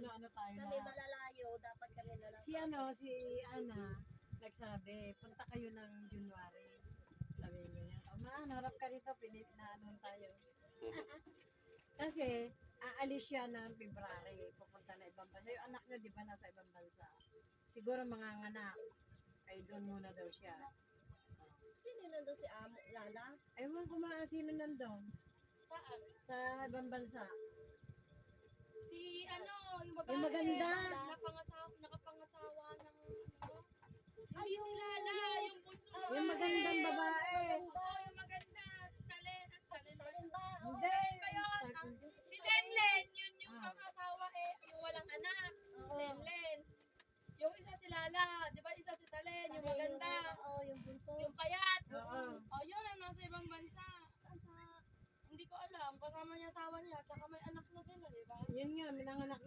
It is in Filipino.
na mag-ano-ano tayo Kami lahat. malalayo, dapat kami na lang. Si ano, si Ana, nagsabi, punta kayo ng January. Sabi niya niya, maan, harap ka rito, pinaanon tayo. Kasi, aalis siya ng February, pupunta na ibang bansa. Yung anak niya, di ba, nasa ibang bansa. Siguro mga anak, ay doon muna daw siya. Sino nandun si Amo, Lala? Ewan ko mga sino nandun. Saan? Sa ibang bansa. Yung babae. Yung maganda. Napangasawa, nakapangasawa ng ano. Hindi si Lala, yung bunso. Yung magandang babae. Oo, yung maganda. Si Talen. At Talen ba? Hindi. ba yun? Ang- Si Lenlen, yun yung Ah. pangasawa eh, yung walang anak. Si Lenlen. Yung isa si Lala, di ba isa si Talen, yung maganda. Oo, yung bunso. Yung payat. Oo. Oh, yun ang nasa ibang bansa. Saan sa... Hindi ko alam. Kasama niya asawa niya. Tsaka may anak na sila, di ba? Yun nga, minanganak